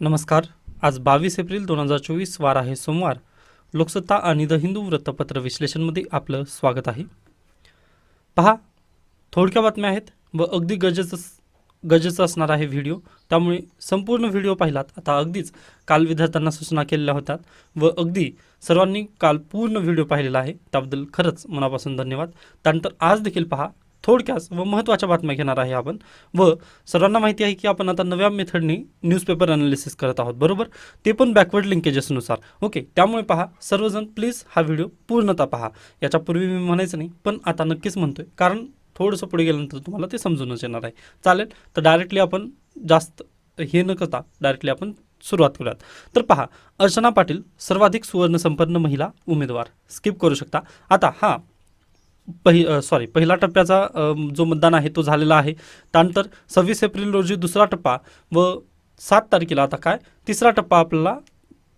नमस्कार. आज बावीस एप्रिल दोन हजार चोवीस वार आहे सोमवार. लोकसत्ता आणि द हिंदू वृत्तपत्र विश्लेषणमध्ये आपलं स्वागत आहे. पहा थोडक्या बातम्या आहेत व अगदी गरजेचं गरजेचं असणार आहे व्हिडिओ. त्यामुळे संपूर्ण व्हिडिओ पाहिलात. आता अगदीच काल विद्यार्थ्यांना सूचना केलेल्या होत्या व अगदी सर्वांनी काल पूर्ण व्हिडिओ पाहिलेला आहे. त्याबद्दल खरंच मनापासून धन्यवाद. त्यानंतर आज देखील पहा थोडक्यात व महत्त्वाच्या बातम्या घेणार आहे आपण. व सर्वांना माहिती आहे की आपण आता नव्या मेथडनी न्यूजपेपर अनालिसिस करत आहोत बरोबर? ते पण बॅकवर्ड लिंकेजेसनुसार ओके त्यामुळे पहा सर्वजण प्लीज हा व्हिडिओ पूर्णतः पहा. याच्यापूर्वी मी म्हणायचं नाही पण आता नक्कीच म्हणतोय. कारण थोडंसं पुढे गेल्यानंतर तुम्हाला ते समजूनच येणार आहे. चालेल? तर डायरेक्टली आपण जास्त हे न करता डायरेक्टली आपण सुरुवात करूयात. तर पहा अर्चना पाटील सर्वाधिक सुवर्णसंपन्न महिला उमेदवार. स्किप करू शकता. आता हां पहि सॉरी पहिला टप्प्याचा जो मतदान आहे तो झालेला आहे. त्यानंतर सव्वीस एप्रिल रोजी दुसरा टप्पा व सात तारखेला आता काय? तिसरा टप्पा आपल्याला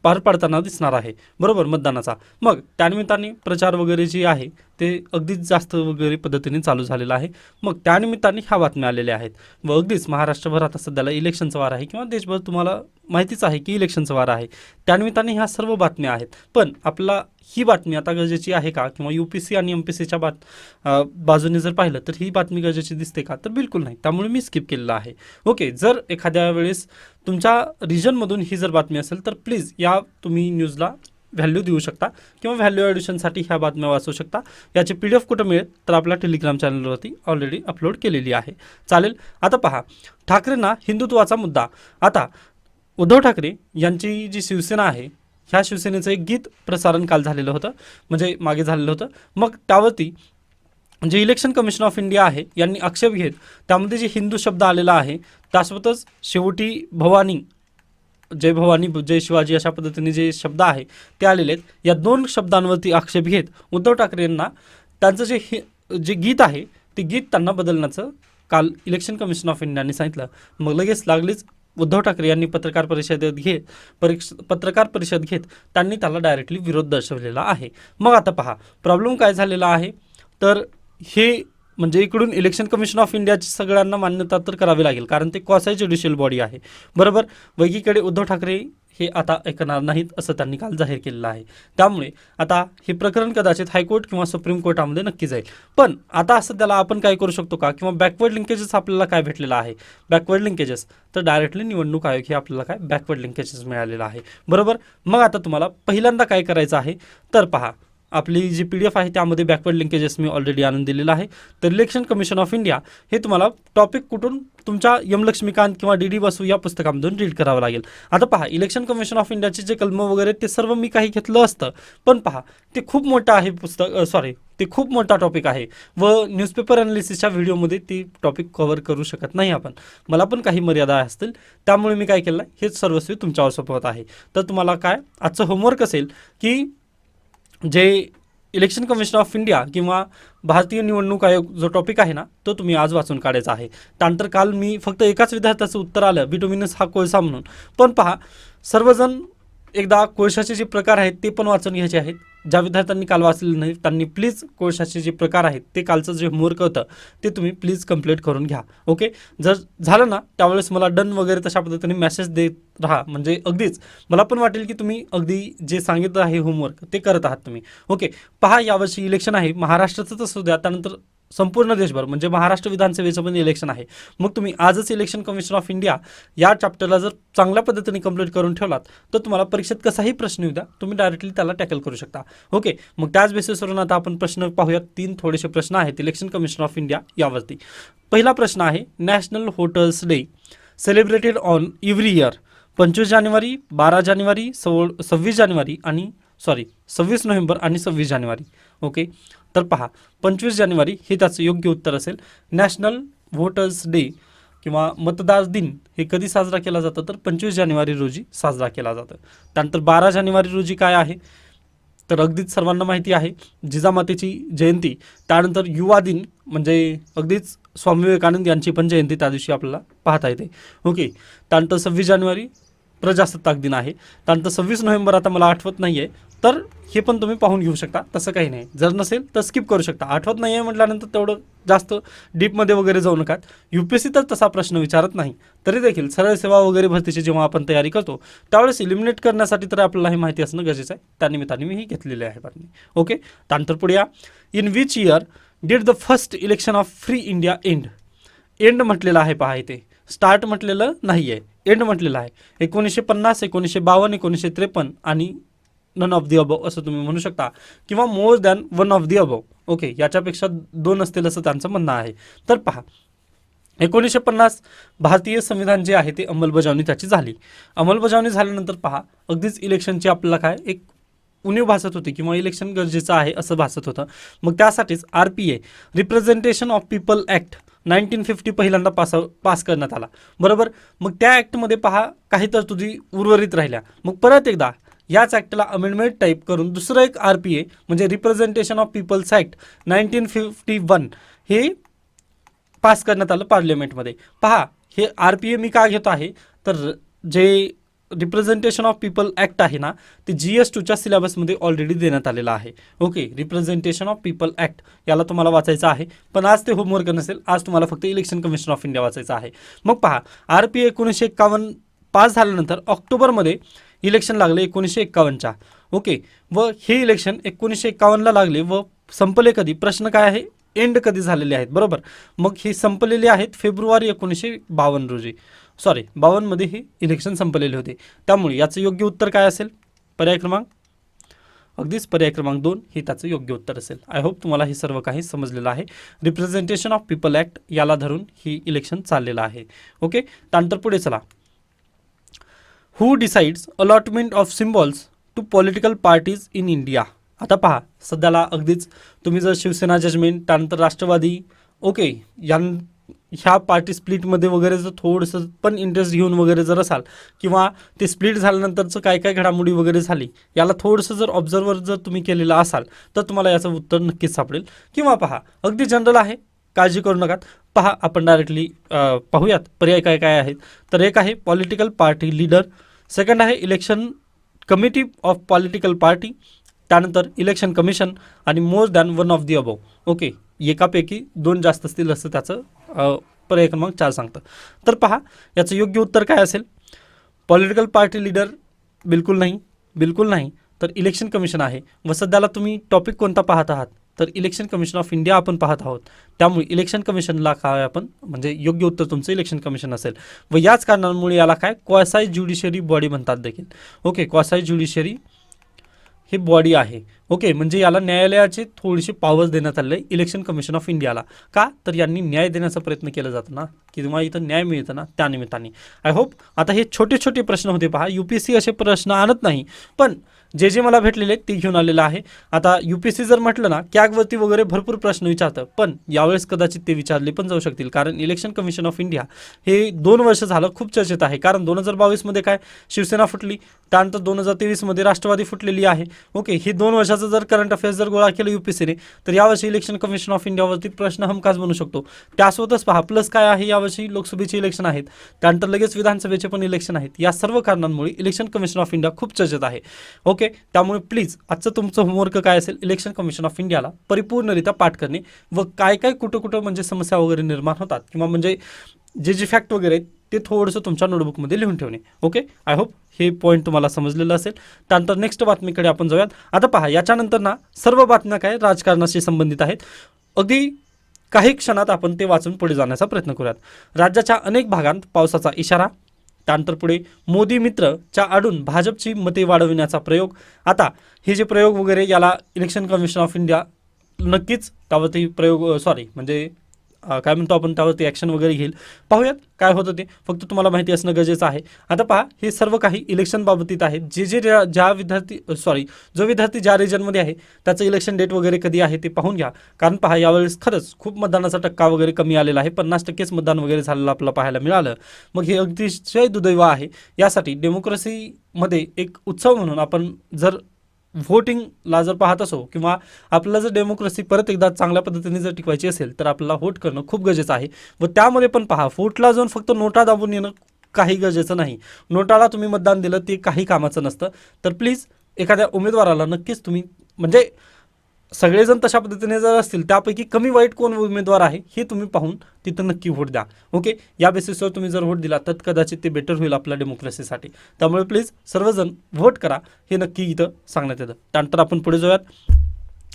पार पाडताना दिसणार आहे. बरोबर मतदानाचा. मग त्यानिमित्ताने प्रचार वगैरे जे आहे ते अगदीच जास्त वगैरे पद्धतीने चालू झालेलं आहे. मग त्यानिमित्ताने ह्या बातम्या आलेल्या आहेत. व अगदीच महाराष्ट्रभर आता सध्याला इलेक्शनचा वार आहे किंवा देशभर तुम्हाला माहितीच आहे की इलेक्शनचा वार आहे. त्यानिमित्ताने ह्या सर्व बातम्या आहेत. पण आपला ही बातमी आता गरजेची आहे का? किंवा यू पी सी आणि एम पी सीच्या बात बाजूने जर पाहिलं तर ही बातमी गरजेची दिसते का? तर बिलकुल नाही. त्यामुळे मी स्किप केलेलं आहे. ओके जर एखाद्या वेळेस तुमच्या रिजनमधून ही जर बातमी असेल तर प्लीज या तुम्ही न्यूजला व्हॅल्यू देऊ शकता किंवा व्हॅल्यू ॲडिशनसाठी ह्या बातम्या वाचू शकता. याची पी डी एफ कुठं मिळेल? तर आपल्या टेलिग्राम चॅनलवरती ऑलरेडी अपलोड केलेली आहे. चालेल आता पहा. ठाकरेंना हिंदुत्वाचा मुद्दा. आता उद्धव ठाकरे यांची जी शिवसेना आहे ह्या शिवसेनेचं एक गीत प्रसारण काल झालेलं होतं. म्हणजे मागे झालेलं होतं. मग त्यावरती जे इलेक्शन कमिशन ऑफ इंडिया आहे यांनी आक्षेप घेत त्यामध्ये जे हिंदू शब्द आलेला आहे त्यासोबतच शेवटी भवानी जय भवानी जय शिवाजी अशा पद्धतीने जे शब्द आहे ते आलेले आहेत. या दोन शब्दांवरती आक्षेप घेत उद्धव ठाकरे यांना त्यांचं जे हि जे गीत आहे ते गीत त्यांना बदलण्याचं काल इलेक्शन कमिशन ऑफ इंडियाने सांगितलं. मग लगेच लागलीच उद्धव ठाकरे यांनी पत्रकार परिषदेत घेत परीक्ष पत्रकार परिषद घेत त्यांनी त्याला डायरेक्टली विरोध दर्शवलेला आहे. मग आता पहा प्रॉब्लेम काय झालेला आहे? तर हे म्हणजे इकडून इलेक्शन कमिशन ऑफ इंडियाची सगळ्यांना मान्यता तर करावी लागेल कारण ते कॉसाय ज्युडिशियल बॉडी आहे. बरोबर? वैकीकडे उद्धव ठाकरे हे आता ऐकणार नाहीत असं त्यांनी काल जाहीर केलेलं आहे. त्यामुळे आता हे प्रकरण कदाचित हायकोर्ट किंवा सुप्रीम कोर्टामध्ये नक्की जाईल. पण आता असं त्याला आपण काय करू शकतो का? किंवा बॅकवर्ड लिंकेजेस आपल्याला काय भेटलेलं आहे? बॅकवर्ड लिंकेजेस तर डायरेक्टली निवडणूक आयोग हे आपल्याला काय? बॅकवर्ड लिंकेजेस मिळालेलं आहे. बरोबर? मग आता तुम्हाला पहिल्यांदा काय करायचं आहे? तर पहा आपली जी पी डी एफ आहे त्यामध्ये बॅकवर्ड लिंकेजेस मी ऑलरेडी आणून दिलेलं आहे. तर इलेक्शन कमिशन ऑफ इंडिया हे तुम्हाला टॉपिक कुठून तुमच्या यमलक्ष्मीकांत किंवा डी डी बसू या पुस्तकामधून रीड करावं लागेल. आता पहा इलेक्शन कमिशन ऑफ इंडियाचे जे कलम वगैरे ते सर्व मी काही घेतलं असतं. पण पहा ते खूप मोठं आहे पुस्तक सॉरी ते खूप मोठा टॉपिक आहे. व न्यूजपेपर अनालिसिसच्या व्हिडिओमध्ये ती टॉपिक कव्हर करू शकत नाही आपण. मला पण काही मर्यादा असतील त्यामुळे मी काय केलं हेच सर्वस्वी तुमच्यावर सोपवत आहे. तर तुम्हाला काय आजचं होमवर्क असेल की जे इलेक्शन कमिशन ऑफ इंडिया किंवा भारतीय निवडणूक आयोग जो टॉपिक आहे ना तो तुम्ही आज वाचून काढायचा आहे. त्यानंतर काल मी फक्त एकाच विद्यार्थ्याचं उत्तर आलं बिटोमिनस हा कोळसा म्हणून. पण पहा सर्वजण एकदा कोळशाचे जे प्रकार आहेत ते पण वाचून घ्यायचे आहेत. ज्या विद्यार्थ्यांनी काल वाचलेलं नाही त्यांनी प्लीज कोळशाचे जे प्रकार आहेत ते कालचं जे होमवर्क होतं ते तुम्ही प्लीज कंप्लीट करून घ्या. ओके जर झालं ना त्यावेळेस मला डन वगैरे तशा पद्धतीने मेसेज देत राहा. म्हणजे अगदीच मला पण वाटेल की तुम्ही अगदी जे सांगितलं आहे होमवर्क ते करत आहात तुम्ही. ओके पहा यावर्षी इलेक्शन आहे. महाराष्ट्राचं असू द्या त्यानंतर संपूर्ण देशभर म्हणजे महाराष्ट्र विधानसभेचं पण इलेक्शन आहे. मग तुम्ही आजच इलेक्शन कमिशन ऑफ इंडिया या चॅप्टरला जर चांगल्या पद्धतीने कंप्लीट करून ठेवलात तर तुम्हाला परीक्षेत कसाही प्रश्न येऊ द्या तुम्ही डायरेक्टली त्याला टॅकल करू शकता. ओके मग त्याच बेसिसवरून आता आपण प्रश्न पाहूयात. तीन थोडेसे प्रश्न आहेत इलेक्शन कमिशन ऑफ इंडिया यावरती. पहिला प्रश्न आहे national hotels day celebrated on every year पंचवीस जानेवारी बारा जानेवारी सव् सव्वीस जानेवारी आणि सॉरी सव्वीस नोव्हेंबर आणि सव्वीस जानेवारी. ओके? तर पहा पंचवीस जानेवारी हे त्याचं योग्य उत्तर असेल. नॅशनल व्होटर्स डे किंवा मतदार दिन हे कधी साजरा केला जातं? तर पंचवीस जानेवारी रोजी साजरा केला जातं. त्यानंतर बारा जानेवारी रोजी काय आहे? तर अगदीच सर्वांना माहिती आहे जिजामातेची जयंती. त्यानंतर युवा दिन म्हणजे अगदीच स्वामी विवेकानंद यांची पण जयंती त्या दिवशी आपल्याला पाहता येते. ओके? त्यानंतर सव्वीस जानेवारी प्रजासत्ताक दिन आहे. त्यानंतर सव्वीस नोव्हेंबर आता मला आठवत नाही आहे तर हे पण तुम्ही पाहून घेऊ शकता. तसं काही नाही. जर नसेल तर स्किप करू शकता. आठवत नाही आहे म्हटल्यानंतर तेवढं जास्त डीपमध्ये वगैरे जाऊ नका. यू पी एस सी तर तसा प्रश्न विचारत नाही. तरी देखील सरळ सेवा वगैरे भरतीची जेव्हा आपण तयारी करतो त्यावेळेस इलिमिनेट करण्यासाठी तर आपल्याला हे माहिती असणं गरजेचं आहे. त्यानिमित्ताने मी ही घेतलेली आहे बातमी. ओके? त्यानंतर पुढे या. In which year did the first election of free India and and म्हटलेलं आहे पहा इथे. स्टार्ट म्हटलेलं नाही आहे एंड म्हटलेलं आहे. एकोणीसशे पन्नास एकोणीसशे बावन्न एकोणीसशे त्रेपन्न आणि नन ऑफ दी अबव असं तुम्ही म्हणू शकता. किंवा more than one of the above okay याच्यापेक्षा दोन असतील असं त्यांचं म्हणणं आहे. तर पहा एकोणीसशे पन्नास भारतीय संविधान जे आहे ते अंमलबजावणी त्याची झाली. अंमलबजावणी झाल्यानंतर पहा अगदीच इलेक्शनची आपल्याला काय एक उणीव भासत होती किंवा इलेक्शन गरजेचं आहे असं भासत होतं. मग त्यासाठीच R P A representation of people act nineteen fifty पहिल्यांदा पास पास करण्यात आला. बरोबर? मग त्या ॲक्टमध्ये पहा काही तरतुदी उर्वरित राहिल्या. मग परत एकदा याच ॲक्टला अमेंडमेंट टाईप करून दुसरं एक आर पी ए म्हणजे representation of peoples act nineteen fifty one हे पास करण्यात आलं पार्लिमेंटमध्ये पहा हे आर पी ए मी का घेतो आहे? तर जे रिप्रेझेंटेशन ऑफ पीपल ॲक्ट आहे ना ते जी एस टूच्या सिलेबसमध्ये ऑलरेडी देण्यात आलेलं आहे. Okay representation of people act याला तुम्हाला वाचायचं आहे. पण आज ते होमवर्क नसेल आज तुम्हाला फक्त इलेक्शन कमिशन ऑफ इंडिया वाचायचं आहे. मग पहा आर पी एकोणीसशे एक्कावन्न पास झाल्यानंतर ऑक्टोबरमध्ये इलेक्शन लागले एकोणीसशे एक्कावन्नच्या ओके व हे इलेक्शन एकोणीसशे एक्कावन्नला लागले व संपले कधी? प्रश्न काय आहे? एंड कधी झालेले आहेत बरोबर? मग ही संपलेली आहेत फेब्रुवारी एकोणीसशे बावन्न रोजी. सॉरी बावन्नमध्ये हे इलेक्शन संपलेले होते. त्यामुळे याचं योग्य उत्तर काय असेल? पर्याय क्रमांक? अगदीच पर्याय क्रमांक दोन हे त्याचं योग्य उत्तर असेल. आय होप तुम्हाला हे सर्व काही समजलेलं आहे. रिप्रेझेंटेशन ऑफ पीपल ॲक्ट याला धरून ही इलेक्शन चाललेलं आहे. ओके त्यानंतर पुढे चला. Who decides allotment of symbols to political parties in India आता पहा सध्याला अगदीच तुम्ही जर शिवसेना जजमेंट त्यानंतर राष्ट्रवादी ओके यां ह्या पार्टी स्प्लिटमध्ये वगैरे जर थोडंसं पण इंटरेस्ट घेऊन वगैरे जर असाल किंवा ते स्प्लिट झाल्यानंतरचं काय काय घडामोडी वगैरे झाली याला थोडंसं जर ऑब्झर्वर जर तुम्ही केलेलं असाल तर तुम्हाला याचं उत्तर नक्कीच सापडेल. किंवा पहा अगदी जनरल आहे काळजी करू नका पहा आपण डायरेक्टली पाहूयात पर्याय काय काय आहेत. तर एक आहे पॉलिटिकल पार्टी लीडर सेकंड आहे election committee of political party त्यानंतर इलेक्शन कमिशन आणि more than one of the above okay एकापैकी दोन जास्त असतील असं त्याचं पर्याय क्रमांक चार सांगतं. तर पहा याचं योग्य उत्तर काय असेल? पॉलिटिकल पार्टी लीडर बिलकुल नाही बिलकुल नाही तर इलेक्शन कमिशन आहे. व सध्याला तुम्ही टॉपिक कोणता पाहत आहात? तर इलेक्शन कमिशन ऑफ इंडिया आपण पाहत आहोत. त्यामुळे इलेक्शन कमिशनला काय आपण म्हणजे योग्य उत्तर तुमचं इलेक्शन कमिशन असेल. व याच कारणांमुळे याला काय? क्वासाय ज्युडिशरी बॉडी म्हणतात देखील. ओके क्वासाय ज्युडिशरी हे बॉडी आहे. ओके म्हणजे याला न्यायालयाचे थोडीशी पॉवर्स देण्यात आले इलेक्शन कमिशन ऑफ इंडियाला का? तर यांनी न्याय देण्याचा प्रयत्न केला जातो ना? किंवा इथं न्याय मिळतं ना त्यानिमित्ताने आय होप आता हे छोटे छोटे प्रश्न होते पहा. यू पी एस सी असे प्रश्न आणत नाही. पण जे जे मला भेटलेले आहेत ते घेऊन आलेलं आहे. आता यू पी एस सी जर म्हटलं ना कॅगवरती वगैरे भरपूर प्रश्न विचारतं पण यावेळेस कदाचित ते विचारले पण जाऊ शकतील. कारण इलेक्शन कमिशन ऑफ इंडिया हे दोन वर्ष झालं खूप चर्चेत आहे. कारण दोन हजार बावीसमध्ये काय शिवसेना फुटली. त्यानंतर दोन हजार तेवीसमध्ये राष्ट्रवादी फुटलेली आहे. ओके हे दोन वर्षाचं जर करंट अफेअर्स जर गोळा केलं युपीसीने तर यावर्षी इलेक्शन कमिशन ऑफ इंडियावरती प्रश्न हमखास बनू शकतो. त्यासोबतच पहा प्लस काय आहे यावर्षी लोकसभेचे इलेक्शन आहेत. त्यानंतर लगेच विधानसभेचे पण इलेक्शन आहेत. या सर्व कारणांमुळे इलेक्शन कमिशन ऑफ इंडिया खूप चर्चेत आहे. Okay okay? त्यामुळे प्लीज आजचं तुमचं होमवर्क काय असेल? इलेक्शन कमिशन ऑफ इंडियाला परिपूर्णरित्या पाठ करणे व काय काय कुठं कुठं म्हणजे समस्या वगैरे निर्माण होतात किंवा म्हणजे जे जे फॅक्ट वगैरे आहेत ते थोडंसं तुमच्या नोटबुकमध्ये लिहून ठेवणे. ओके? आय होप हे पॉईंट तुम्हाला समजलेलं असेल. त्यानंतर नेक्स्ट बातमीकडे आपण जाऊयात. आता पहा याच्यानंतर ना सर्व बातम्या काय राजकारणाशी संबंधित आहेत? अगदी काही क्षणात आपण ते वाचून पुढे जाण्याचा प्रयत्न करूयात. राज्याच्या अनेक भागांत पावसाचा इशारा त्यानंतर पुढे मोदी मित्रच्या आडून भाजपची मते वाढविण्याचा प्रयोग. आता हे जे प्रयोग वगैरे याला इलेक्शन कमिशन ऑफ इंडिया नक्कीच त्यावरती प्रयोग सॉरी म्हणजे काय म्हणतो आपण त्यावरती ॲक्शन वगैरे घेईल. पाहूयात काय होतं ते. फक्त तुम्हाला माहिती असणं गरजेचं आहे. आता पहा हे सर्व काही इलेक्शन बाबतीत आहे. जे जे ज्या ज्या विद्यार्थी सॉरी जो विद्यार्थी ज्या रिजनमध्ये आहे त्याचं इलेक्शन डेट वगैरे कधी आहे ते पाहून घ्या. कारण पहा यावेळेस खरंच खूप मतदानाचा टक्का वगैरे कमी आलेला आहे. पन्नास टक्केच मतदान वगैरे झालेलं आपल्याला पाहायला मिळालं. मग हे अतिशय दुदैव आहे. यासाठी डेमोक्रेसीमध्ये एक उत्सव म्हणून आपण जर व्होटिंगला जर पाहत असो किंवा आपल्याला जर डेमोक्रेसी परत एकदा चांगल्या पद्धतीने जर टिकवायची असेल तर आपल्याला व्होट करणं खूप गरजेचं आहे. व त्यामध्ये पण पहा व्होटला जाऊन फक्त नोटा दाबून येणं काही गरजेचं नाही. नोटाला तुम्ही मतदान दिलं ते काही कामाचं नसतं. तर प्लीज एखाद्या उमेदवाराला नक्कीच तुम्ही म्हणजे सगळेजण तशा पद्धतीने जर असतील त्यापैकी कमी वाईट कोण उमेदवार आहे हे तुम्ही पाहून तिथं नक्की व्होट द्या. ओके? या बेसिसवर तुम्ही जर व्होट दिला तर कदाचित ते बेटर होईल आपल्या डेमोक्रेसीसाठी त्यामुळे प्लीज सर्वजण व्होट करा हे नक्की इथं सांगण्यात येतं. त्यानंतर आपण पुढे जाऊयात.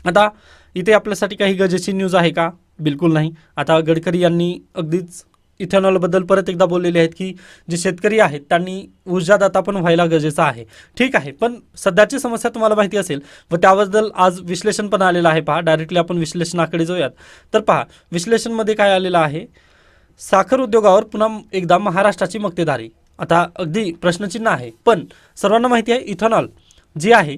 आता इथे आपल्यासाठी काही गरजेची न्यूज आहे का? बिलकुल नाही. आता गडकरी यांनी अगदीच इथेनॉलबद्दल परत एकदा बोललेले आहेत की जे शेतकरी आहेत त्यांनी ऊर्जादाता पण व्हायला गरजेचं आहे. ठीक आहे पण सध्याची समस्या तुम्हाला माहिती असेल व त्याबद्दल आज विश्लेषण पण आलेलं आहे पहा. डायरेक्टली आपण विश्लेषणाकडे जाऊयात. तर पहा विश्लेषणमध्ये काय आलेलं आहे? साखर उद्योगावर पुन्हा एकदा महाराष्ट्राची मक्तेदारी आता अगदी प्रश्नचिन्ह आहे पण सर्वांना माहिती आहे इथेनॉल जी आहे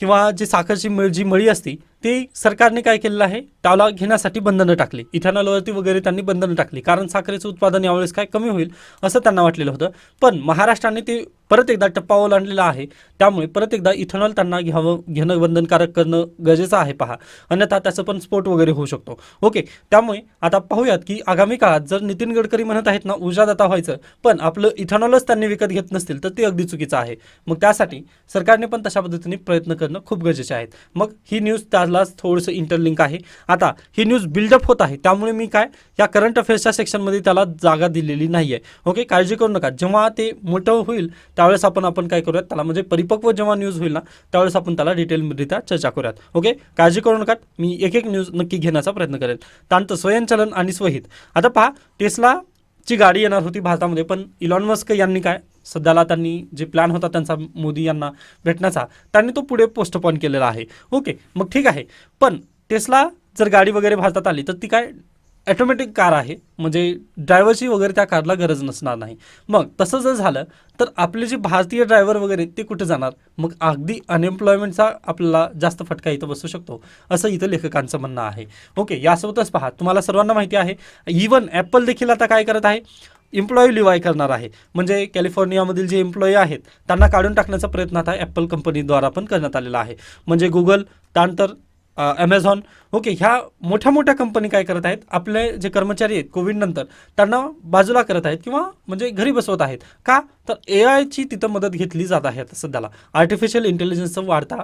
किंवा जी साखरची मळ जी मळी असती ते सरकारने काय केलेलं आहे? त्याला घेण्यासाठी बंधनं टाकली. इथेनॉलवरती वगैरे त्यांनी बंधनं टाकली. कारण साखरेचं उत्पादन यावेळेस काय कमी होईल असं त्यांना वाटलेलं होतं. पण महाराष्ट्राने ते परत एकदा टप्पा ओलांडलेला आहे. त्यामुळे परत एकदा इथेनॉल त्यांना घ्यावं घेणं बंधनकारक करणं गरजेचं आहे पहा. अन्यथा त्याचं पण स्फोट वगैरे होऊ शकतो. ओके त्यामुळे आता पाहूयात की आगामी काळात जर नितीन गडकरी म्हणत आहेत ना ऊर्जादाता व्हायचं पण आपलं इथेनॉलच त्यांनी विकत घेत नसतील तर ते अगदी चुकीचं आहे. मग त्यासाठी सरकारने पण तशा पद्धतीने प्रयत्न करणं खूप गरजेचे आहेत. मग ही न्यूज त्याला त्यालाच थोडंसं इंटरलिंक आहे. आता ही न्यूज बिल्डअप होत आहे. त्यामुळे मी काय या करंट अफेअर्सच्या सेक्शनमध्ये त्याला जागा दिलेली नाही आहे ओके काळजी करू नका. जेव्हा ते मोठं होईल त्यावेळेस आपण आपण काय करूयात? त्याला म्हणजे परिपक्व जेव्हा न्यूज होईल ना त्यावेळेस आपण त्याला डिटेलरित्या चर्चा करूयात. ओके काळजी करू नका. मी एक एक न्यूज नक्की घेण्याचा प्रयत्न करेन त्यानंतर स्वयंचलन आणि स्वहित. आता पहा टेस्ला ची गाडी येणार होती भारतामध्ये पण इलॉन मस्क यांनी काय सध्याला त्यांनी जे प्लॅन होता त्यांचा मोदी यांना भेटण्याचा त्यांनी तो पुढे पोस्टपोन केलेला आहे. ओके मग ठीक आहे. पण टेस्ला जर गाडी वगैरे भारतात आली तर ती काय ॲटोमॅटिक कार आहे? म्हणजे ड्रायव्हरची वगैरे त्या कारला गरज नसणार नाही. मग तसं जर झालं तर आपले जे भारतीय ड्रायव्हर वगैरे ते कुठे जाणार? मग अगदी अनएम्प्लॉयमेंटचा आपल्याला जास्त फटका इथं बसू शकतो असं इथं लेखकांचं म्हणणं आहे. ओके यासोबतच पहा तुम्हाला सर्वांना माहिती आहे इवन ॲपल देखील आता काय करत आहे? एम्प्लॉई लिवाय करणार आहे. म्हणजे कॅलिफोर्नियामधील जे एम्प्लॉई आहेत त्यांना काढून टाकण्याचा प्रयत्न आता ॲपल कंपनीद्वारा पण करण्यात आलेला आहे. म्हणजे गुगल त्यानंतर ॲमेझॉन ओके ह्या मोठ्या मोठ्या कंपनी काय करत आहेत आपले जे कर्मचारी आहेत कोविडनंतर त्यांना बाजूला करत आहेत किंवा म्हणजे घरी बसवत आहेत. का? तर ए आयची तिथं मदत घेतली जात आहे आता सध्याला. आर्टिफिशियल इंटेलिजन्सचा वाढता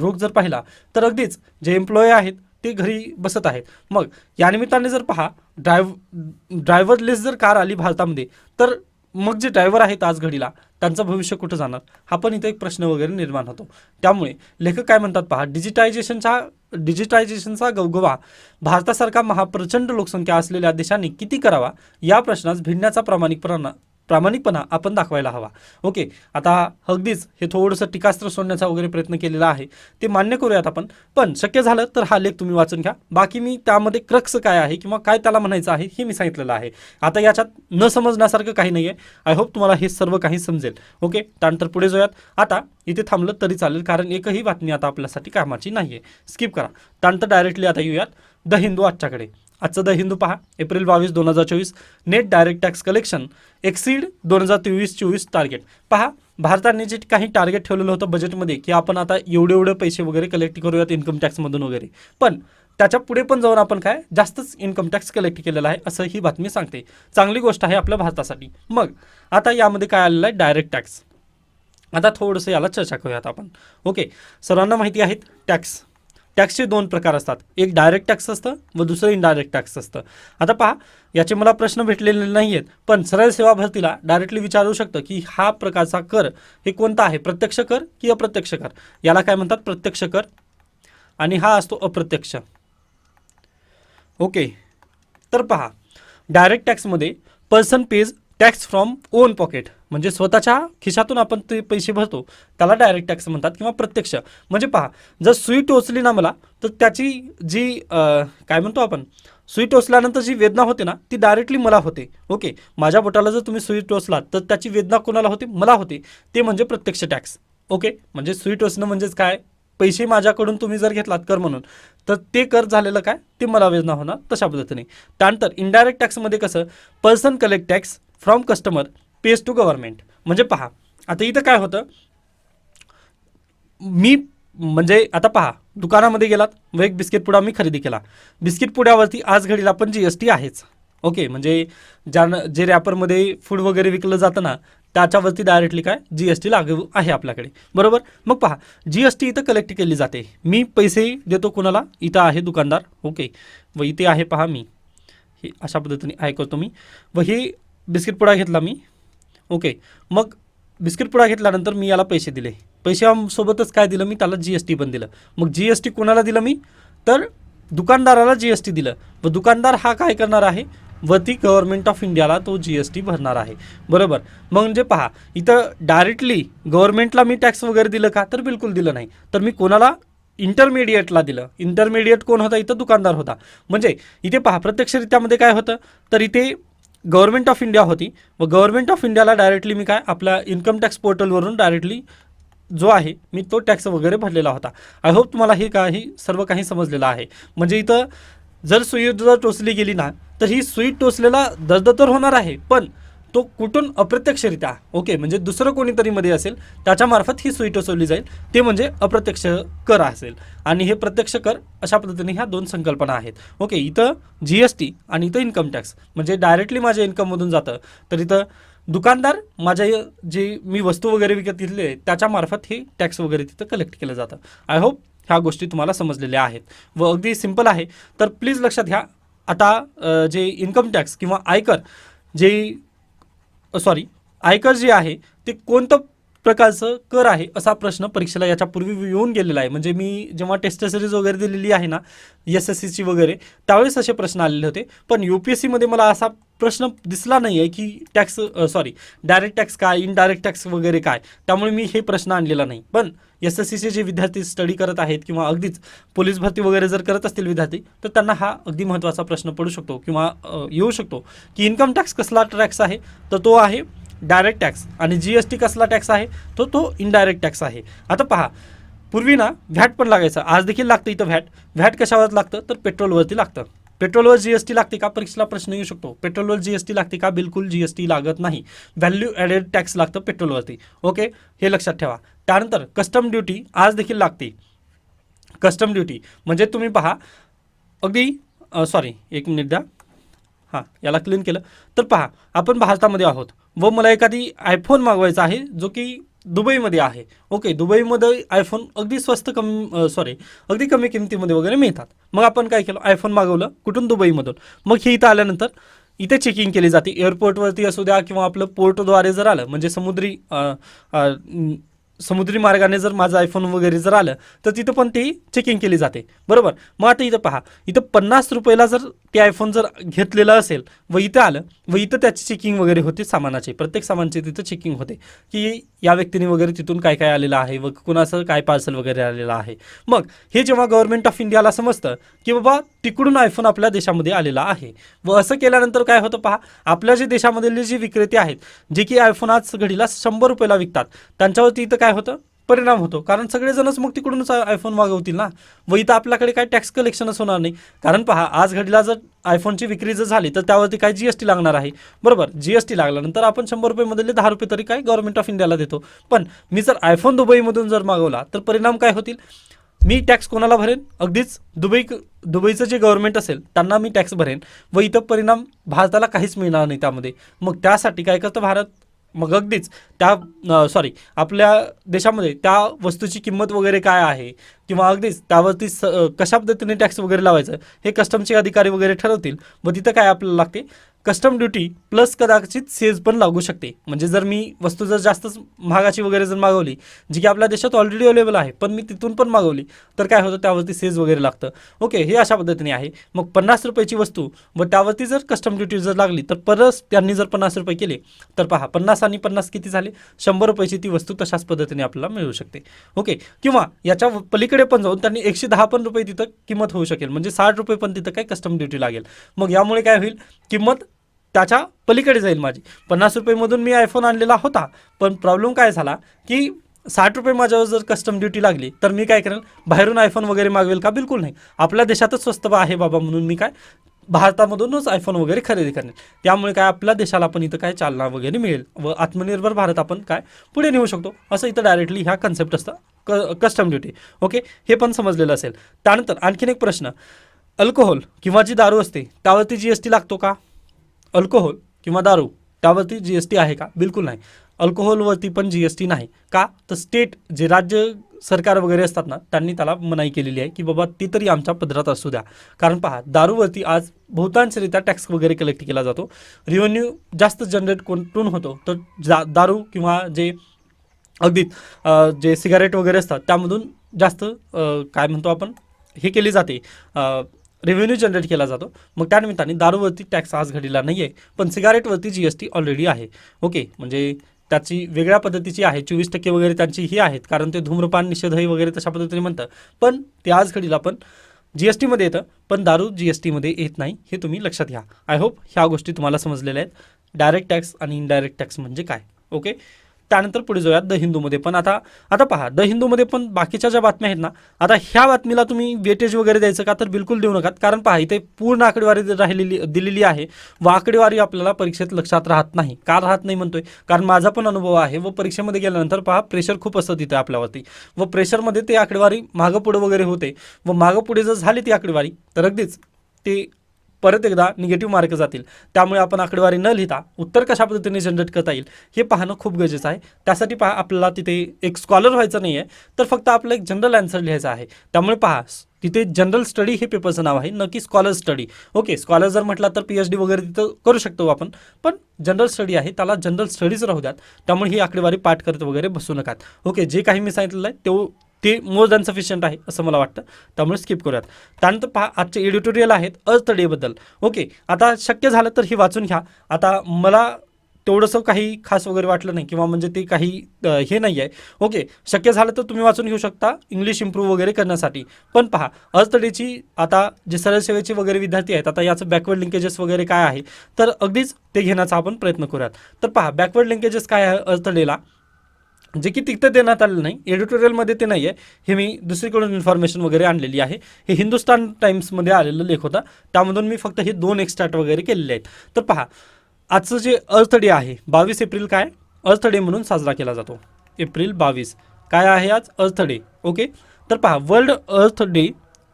रोग जर पाहिला तर अगदीच जे एम्प्लॉई आहेत ते घरी बसत आहेत. मग या निमित्ताने जर पहा ड्रायव्ह ड्रायव्हरलेस जर कार आली भारतामध्ये तर मग जे ड्रायव्हर आहेत आज घडीला त्यांचं भविष्य कुठं जाणार? हा पण इथे एक प्रश्न वगैरे निर्माण होतो. त्यामुळे लेखक काय म्हणतात पहा डिजिटायझेशनचा डिजिटायझेशनचा गवगवा भारतासारखा महाप्रचंड लोकसंख्या असलेल्या देशांनी किती करावा? या प्रश्नास भिडण्याचा प्रामाणिकपणा प्रामाणिकपणा आपण दाखवायला हवा. ओके आता अगदीच हे थोडंसं टीकास्त्र सोडण्याचा वगैरे प्रयत्न केलेला आहे ते मान्य करूयात आपण. पण शक्य झालं तर हा लेख तुम्ही वाचून घ्या. बाकी मी त्यामध्ये क्रक्स काय आहे किंवा काय त्याला म्हणायचं आहे हे मी सांगितलेलं आहे. आता याच्यात न समजण्यासारखं काही नाही आहे आय होप तुम्हाला हे सर्व काही समजेल. ओके त्यानंतर पुढे जाऊयात. आता इथे थांबलं तरी चालेल कारण एकही बातमी आता आपल्यासाठी कामाची नाही आहे स्किप करा त्यानंतर डायरेक्टली आता येऊयात. द हिंदू आजच्याकडे. आजचं द हिंदू पहा. एप्रिल बावीस दोन हजार चोवीस. Net direct tax collection. Exceed दोन हजार तेवीस चोवीस टार्गेट. पहा भारताने जे काही टार्गेट ठेवलेलं होतं बजेटमध्ये की आपण आता एवढे एवढे पैसे वगैरे कलेक्ट करूयात इन्कम टॅक्समधून वगैरे. पण त्याच्या पुढे पण जाऊन आपण काय? जास्तच इन्कम टॅक्स कलेक्ट केलेला आहे असं ही बातमी सांगते. चांगली गोष्ट आहे आपल्या भारतासाठी. मग आता यामध्ये काय आलेलं आहे? डायरेक्ट टॅक्स आता थोडंसं याला चर्चा करूयात आपण. ओके सर्वांना माहिती आहेत टॅक्स टॅक्सचे दोन प्रकार असतात. एक डायरेक्ट टॅक्स असतं व दुसरं इनडायरेक्ट टॅक्स असतं. आता पहा याचे मला प्रश्न भेटलेले नाही आहेत पण सरळ सेवा भरतीला डायरेक्टली विचारू शकतं की हा प्रकारचा कर हे कोणता आहे? प्रत्यक्ष कर की अप्रत्यक्ष कर? याला काय म्हणतात? प्रत्यक्ष कर. आणि हा असतो अप्रत्यक्ष. ओके. तर पहा direct टॅक्समध्ये person pays tax from own pocket म्हणजे स्वतःच्या खिशातून आपण ते पैसे भरतो. त्याला डायरेक्ट टॅक्स म्हणतात किंवा प्रत्यक्ष. म्हणजे पहा जर सुई टोचली ना मला तर त्याची जी काय म्हणतो आपण? सुई टोचल्यानंतर जी वेदना होते ना ती डायरेक्टली मला होते. ओके? माझ्या बोटाला जर तुम्ही सुई टोचलात तर त्याची वेदना कोणाला होते? मला होते. ते म्हणजे प्रत्यक्ष टॅक्स ओके? म्हणजे सुई टोचणं म्हणजेच काय? पैसे माझ्याकडून तुम्ही जर घेतलात कर म्हणून तर ते कर झालेलं काय? ते मला वेदना होणार तशा पद्धतीने. त्यानंतर इनडायरेक्ट टॅक्समध्ये कसं? Person collect tax from customer pays to government म्हणजे पहा आता इथं काय होतं? मी म्हणजे आता पहा दुकानामध्ये गेलात व एक बिस्किट पुडा मी खरेदी केला. बिस्किट पुड्यावरती आज घडीला पण जी एस टी आहेच. ओके म्हणजे ज्या जे रॅपरमध्ये फूड वगैरे विकलं जातं ना त्याच्यावरती डायरेक्टली काय? जी एस टी लागू आहे आपल्याकडे. बरोबर? मग पहा जी एस टी इथं कलेक्ट केली जाते. मी पैसे देतो कुणाला? इथं आहे दुकानदार. ओके. व इथे आहे पहा मी. हे अशा पद्धतीने आहे करतो मी. व हे बिस्किट पुडा घेतला मी. ओके. मग बिस्किट पुडा घेतल्यानंतर मी याला पैसे दिले. पैशासोबतच काय दिलं? मी त्याला जी एस टी पण दिलं. मग जी एस टी कोणाला दिलं मी? तर दुकानदाराला जी एस टी दिलं. व दुकानदार हा काय करणार आहे? व ती गव्हर्नमेंट ऑफ इंडियाला तो जी एस टी भरणार आहे. बरोबर? मग म्हणजे पहा इथं डायरेक्टली गव्हर्नमेंटला मी टॅक्स वगैरे दिलं का? तर बिलकुल दिलं नाही. तर मी कोणाला? इंटरमिडिएटला दिलं. इंटरमिडिएट कोण होता? इथं दुकानदार होता. म्हणजे इथे पहा प्रत्यक्षरित्यामध्ये काय होतं? तर इथे गव्हर्नमेंट ऑफ इंडिया होती. व गव्हर्नमेंट ऑफ इंडियाला डायरेक्टली मी काय आपल्या इन्कम टॅक्स पोर्टलवरून डायरेक्टली जो आहे मी तो टॅक्स वगैरे भरलेला होता. आय होप तुम्हाला हे काही सर्व काही समजलेलं आहे. म्हणजे इथं जर सुई जर टोचली गेली ना तर ही सुई टोचलेला दर्द तर होणार आहे पण तो कुठून अप्रत्यक्षरित्या ओके म्हणजे दुसरं कोणीतरी मध्ये असेल त्याच्यामार्फत ही सुई टोचवली जाईल ते म्हणजे अप्रत्यक्ष कर असेल. आणि हे प्रत्यक्ष कर अशा पद्धतीने ह्या दोन संकल्पना आहेत. ओके इथं जी एस टी आणि इथं इन्कम टॅक्स म्हणजे डायरेक्टली माझ्या इन्कममधून जातं. तर इथं दुकानदार माझ्या जे मी वस्तू वगैरे विकत घेतली आहे त्याच्यामार्फत हे टॅक्स वगैरे तिथं कलेक्ट केलं जातं. आय होप ह्या गोष्टी तुम्हाला समजलेल्या आहेत. व अगदी सिंपल आहे. तर प्लीज लक्षात घ्या. आता जे इन्कम टॅक्स किंवा आयकर जे सॉरी आयकर जे आहे ते कोणतं प्रकारचं कर आहे असा प्रश्न परीक्षेला याच्यापूर्वी येऊन गेलेला आहे. म्हणजे मी जेव्हा टेस्ट सिरीज वगैरे दिलेली आहे ना एस एस सीची वगैरे त्यावेळेस असे प्रश्न आलेले होते. पण यू पी एस सीमध्ये मला असा प्रश्न दिसला नाही आहे की टॅक्स सॉरी डायरेक्ट टॅक्स काय इनडायरेक्ट टॅक्स वगैरे काय. त्यामुळे मी हे प्रश्न आणलेला नाही. पण एस एस सीचे जे विद्यार्थी स्टडी करत आहेत किंवा अगदीच पोलीस भरती वगैरे जर करत असतील विद्यार्थी तर त्यांना हा अगदी महत्त्वाचा प्रश्न पडू शकतो किंवा येऊ शकतो की इन्कम टॅक्स कसला टॅक्स आहे? तर तो आहे डायरेक्ट टॅक्स आणि जी एस टी कसला टॅक्स आहे? तो तो इनडायरेक्ट टॅक्स आहे. आता पहा पूर्वी ना व्हॅट पण लागायचं. आज देखील लागतं इथं व्हॅट. व्हॅट कशावर लागतं? तर पेट्रोलवरती लागतं. पेट्रोलवर जी एस टी लागते का? परीक्षेला प्रश्न येऊ शकतो. पेट्रोलवर जी एस टी लागते का? बिलकुल जी एस टी लागत नाही. व्हॅल्यू ॲडेड टॅक्स लागतं पेट्रोलवरती. ओके? हे लक्षात ठेवा. त्यानंतर कस्टम ड्युटी आज देखील लागते. कस्टम ड्युटी म्हणजे तुम्ही पहा अगदी सॉरी एक मिनिट द्या. हां याला क्लीन केलं. तर पहा आपण भारतामध्ये आहोत व मला एखादी आयफोन मागवायचा आहे जो की दुबईमध्ये आहे. ओके दुबईमध्ये आयफोन अगदी स्वस्त कमी सॉरी अगदी कमी किमतीमध्ये वगैरे मिळतात. मग आपण काय केलं? आयफोन मागवलं कुठून? दुबईमधून. मग हे इथं आल्यानंतर इथे चेकिंग केली जाते. एअरपोर्टवरती असू द्या किंवा आपलं पोर्टद्वारे जर आलं म्हणजे समुद्री समुद्री मार्गाने जर माझं आयफोन वगैरे जर आलं तर तिथं पण ती चेकिंग केली जाते. बरोबर? मग आता इथं पहा इथं पन्नास रुपयाला जर ते आयफोन जर घेतलेलं असेल व इथं आलं व इथं त्याची चेकिंग वगैरे होते सामानाचे प्रत्येक सामानचे तिथं चेकिंग होते की या व्यक्तीने वगैरे तिथून काय काय आलेलं आहे व कुणाचं काय पार्सल वगैरे आलेलं आहे. मग हे जेव्हा गव्हर्नमेंट ऑफ इंडियाला समजतं की बाबा तिकडून आयफोन आपल्या देशामध्ये आलेला आहे. व असं केल्यानंतर काय होतं पहा आपल्या जे देशामधले जे विक्रेते आहेत जे की आयफोन आज घडीला शंभर रुपयाला विकतात त्यांच्यावरती इथं काय होतं? परिणाम होतो. कारण सगळेजणच मग तिकडूनच आयफोन मागवतील ना. व इथं आपल्याकडे काय टॅक्स कलेक्शनच होणार नाही. कारण पहा आज घडीला जर आयफोनची विक्री जर झाली तर त्यावरती काय जी एस टी लागणार आहे. बरोबर? जी एस टी लागल्यानंतर आपण शंभर रुपयेमधले दहा रुपये तरी काय गव्हर्नमेंट ऑफ इंडियाला देतो. पण मी जर आयफोन दुबईमधून जर मागवला तर परिणाम काय होतील? मी टॅक्स कोणाला भरेन? अगदीच दुबई दुबईचं जे गव्हर्नमेंट असेल त्यांना मी टॅक्स भरेन. व इथं परिणाम भारताला काहीच मिळणार नाही त्यामध्ये. मग त्यासाठी काय करतं भारत? मग अगदीच त्या सॉरी आपल्या देशामध्ये त्या वस्तूची किंमत वगैरे काय आहे? किंवा अगदीच त्यावरती स कशा पद्धतीने टॅक्स वगैरे लावायचं? हे कस्टमचे अधिकारी वगैरे ठरवतील. व तिथं काय आपल्याला लागते? कस्टम ड्युटी प्लस कदाचित सेज पण लागू शकते. म्हणजे जर मी वस्तू जर जास्तच महागाची वगैरे जर मागवली जी की आपल्या देशात ऑलरेडी अवेलेबल आहे पण मी तिथून पण मागवली तर काय होतं? त्यावरती सेज वगैरे लागतं. ओके हे अशा पद्धतीने आहे. मग पन्नास रुपयाची वस्तू व त्यावरती जर कस्टम ड्युटी जर लागली तर परत त्यांनी जर पन्नास रुपये केले तर पहा पन्नास आणि पन्नास किती झाले? शंभर रुपयाची ती वस्तू तशाच पद्धतीने आपल्याला मिळू शकते. ओके किंवा याच्या पलीकडे पण जाऊन त्यांनी एकशे दहा पण रुपये तिथं किंमत होऊ शकेल. म्हणजे साठ रुपये पण तिथं काय कस्टम ड्युटी लागेल. मग यामुळे काय होईल? किंमत त्याच्या पलीकडे जाईल माझी. पन्नास रुपयेमधून मी आयफोन आणलेला होता पण प्रॉब्लेम काय झाला की साठ रुपये माझ्यावर जर कस्टम ड्युटी लागली तर मी काय करेन बाहेरून आयफोन वगैरे मागवेल का? बिलकुल नाही. आपल्या देशातच स्वस्त आहे बाबा म्हणून मी काय? भारतामधूनच आयफोन वगैरे खरेदी करेन त्यामुळे काय आपल्या देशाला पण इथं काय चालना वगैरे मिळेल व आत्मनिर्भर भारत आपण काय पुढे नेऊ शकतो? असं इथं डायरेक्टली ह्या कन्सेप्ट असतं क कस्टम ड्युटी ओके हे पण समजलेलं असेल. त्यानंतर आणखीन एक प्रश्न. अल्कोहोल किंवा जी दारू असते त्यावरती जी एस टी लागतो का? अल्कोहोल किंवा दारू त्यावरती जी एस टी आहे का? बिलकुल नाही. अल्कोहोलवरती पण जी एस टी नाही. का? तर स्टेट जे राज्य सरकार वगैरे असतात ना त्यांनी त्याला मनाई केलेली आहे की बाबा ती तरी आमच्या पदरात असू द्या. कारण पहा दारूवरती आज बहुतांशरित्या टॅक्स वगैरे कलेक्ट केला जातो. रिव्हेन्यू जास्त जनरेट कोणतून होतो तर जा दारू किंवा जे अगदी जे सिगारेट वगैरे असतात त्यामधून जास्त काय म्हणतो आपण? हे केली जाते. रेव्हेन्यू जनरेट केला जातो. मग त्यानिमित्ताने दारूवरती टॅक्स आज घडीला नाही आहे पण सिगारेटवरती जी एस टी ऑलरेडी आहे. ओके म्हणजे त्याची वेगळ्या पद्धतीची आहे. चोवीस टक्के वगैरे त्यांची ही आहेत कारण ते धूम्रपान निषेधही वगैरे तशा पद्धतीने म्हणतं. पण ते आज घडीला पण जी एस टीमध्ये येतं पण दारू जी एस टीमध्ये येत नाही हे तुम्ही लक्षात घ्या. आय होप ह्या गोष्टी तुम्हाला समजलेल्या आहेत. डायरेक्ट टॅक्स आणि इनडायरेक्ट टॅक्स म्हणजे काय? ओके त्यानंतर पुढे जाऊयात द हिंदूमध्ये. पण आता आता पहा द हिंदूमध्ये पण बाकीच्या ज्या बातम्या आहेत ना आता ह्या बातमीला तुम्ही वेटेज वगैरे द्यायचं का तर बिलकुल देऊ नका कारण पहा इथे पूर्ण आकडेवारी राहिलेली दिलेली आहे व आकडेवारी आपल्याला परीक्षेत लक्षात राहत नाही. का राहत नाही म्हणतोय? कारण माझा पण अनुभव आहे व परीक्षेमध्ये गेल्यानंतर पहा प्रेशर खूप असतं तिथे आपल्यावरती. व प्रेशरमध्ये ते आकडेवारी मागं पुढं वगैरे होते. व मागं पुढे जर झाली ती आकडेवारी तर अगदीच ते परत एकदा निगेटिव्ह मार्क जातील. त्यामुळे आपण आकडेवारी न लिहिता उत्तर कशा पद्धतीने जनरेट करता येईल हे पाहणं खूप गरजेचं आहे. त्यासाठी पहा आपल्याला तिथे एक स्कॉलर व्हायचं नाही आहे तर फक्त आपलं एक जनरल आन्सर लिहायचं आहे. त्यामुळे पहा तिथे जनरल स्टडी हे पेपरचं नाव आहे न की स्कॉलर स्टडी. ओके स्कॉलर जर म्हटला तर पी एच डी वगैरे तिथं करू शकतो आपण पण जनरल स्टडी आहे त्याला जनरल स्टडीज राहू द्यात. त्यामुळे ही आकडेवारी पाठ करत वगैरे बसू नकात. ओके जे काही मी सांगितलेलं आहे तो ते मोर दॅन सफिशियंट आहे असं मला वाटतं. त्यामुळे स्किप करूयात. त्यानंतर पहा आजचे एडिटोरियल आहेत अर्थ डेबद्दल ओके आता शक्य झालं तर ही वाचून घ्या. आता मला तेवढंसं काही खास वगैरे वाटलं नाही किंवा म्हणजे ते काही हे नाही आहे ओके शक्य झालं तर तुम्ही वाचून घेऊ शकता इंग्लिश इम्प्रूव्ह वगैरे करण्यासाठी. पण पहा अर्थडेची आता जे सरळसेवेचे वगैरे विद्यार्थी आहेत आता याचं बॅकवर्ड लिंकेजेस वगैरे काय आहे तर अगदीच ते घेण्याचा आपण प्रयत्न करूयात. तर पहा बॅकवर्ड लिंकेजेस काय आहे अर्थडेला जे की तिथं देण्यात आलेलं नाही एडिटोरियलमध्ये ते नाही आहे हे मी दुसरीकडून इन्फॉर्मेशन वगैरे आणलेली आहे. हे हिंदुस्तान टाईम्समध्ये आलेलं लेख होता. त्यामधून मी फक्त हे दोन एक्स्ट्राट वगैरे केलेले आहेत. तर पहा आजचं जे अर्थ डे आहे बावीस एप्रिल काय? अर्थ डे म्हणून साजरा केला जातो. एप्रिल बावीस. काय आहे आज? अर्थ डे. ओके? तर पहा वर्ल्ड अर्थ डे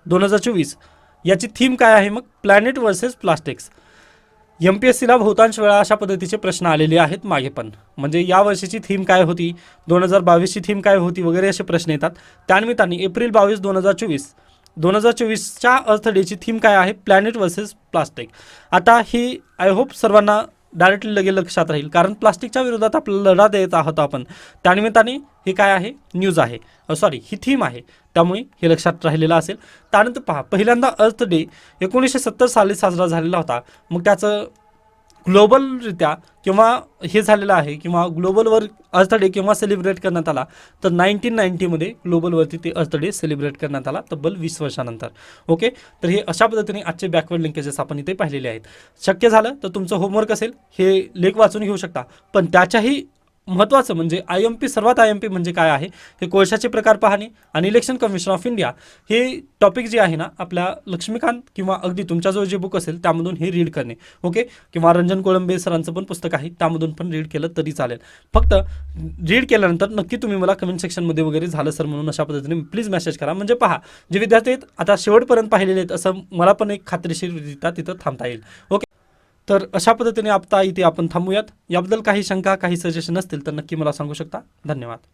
दोन हजार चोवीस. याची थीम काय आहे मग? Planet versus plastics. M P S सीला बहुतांश वेळा अशा पद्धतीचे प्रश्न आलेले आहेत मागे पण. म्हणजे या वर्षीची थीम काय होती? दोन हजार बावीसची थीम काय होती? वगैरे असे प्रश्न येतात. त्यानिमित्ताने एप्रिल बावीस दोन हजार चोवीस दोन हजार चोवीसच्या अर्थ डेची थीम काय आहे? प्लॅनेट वर्सेस प्लास्टिक आता ही आय होप सर्वांना डायरेक्टली लगे लक्षात राहील. कारण प्लास्टिकच्या विरोधात आपल्याला लढा देत आहोत आपण. त्यानिमित्ताने हे काय आहे? न्यूज आहे. सॉरी ही थीम आहे. त्यामुळे हे लक्षात राहिलेलं असेल. त्यानंतर पहा पहिल्यांदा अर्थ डे एकोणीसशे सत्तर साली साजरा झालेला होता. मग त्याचं ग्लोबलरित्या किंवा हे झालेलं आहे किंवा ग्लोबलवर अर्थ डे केव्हा सेलिब्रेट करण्यात आला तर नाईन्टीन नाईन्टीमध्ये ग्लोबलवरती ते अर्थ डे सेलिब्रेट करण्यात आला तब्बल वीस वर्षानंतर. ओके तर हे अशा पद्धतीने आजचे बॅकवर्ड लिंकेजेस आपण इथे पाहिलेले आहेत. शक्य झालं तर तुमचं होमवर्क असेल हे लेख वाचून घेऊ शकता. पण त्याच्याही महत्त्वाचं म्हणजे आय एम पी सर्वात आय एम पी म्हणजे काय आहे? हे कोळशाचे प्रकार पाहणे आणि इलेक्शन कमिशन ऑफ इंडिया. हे टॉपिक जे आहे ना आपल्या लक्ष्मीकांत किंवा अगदी तुमच्याजवळ जे बुक असेल त्यामधून हे रीड करणे. ओके किंवा रंजन कोळंबे सरांचं पण पुस्तक आहे त्यामधून पण रीड केलं तरी चालेल. फक्त रीड केल्यानंतर नक्की तुम्ही मला कमेंट सेक्शनमध्ये वगैरे झालं सर म्हणून अशा पद्धतीने प्लीज मेसेज करा. म्हणजे पहा जे विद्यार्थी आहेत आता शेवटपर्यंत पाहिलेले आहेत असं मला पण एक खात्रीशीररित्या तिथं थांबता येईल. ओके तर अशा पद्धतीने आता इथे आपण थांबूयात. याबद्दल काही शंका काही सजेशन असतील तर नक्की मला सांगू शकता. धन्यवाद.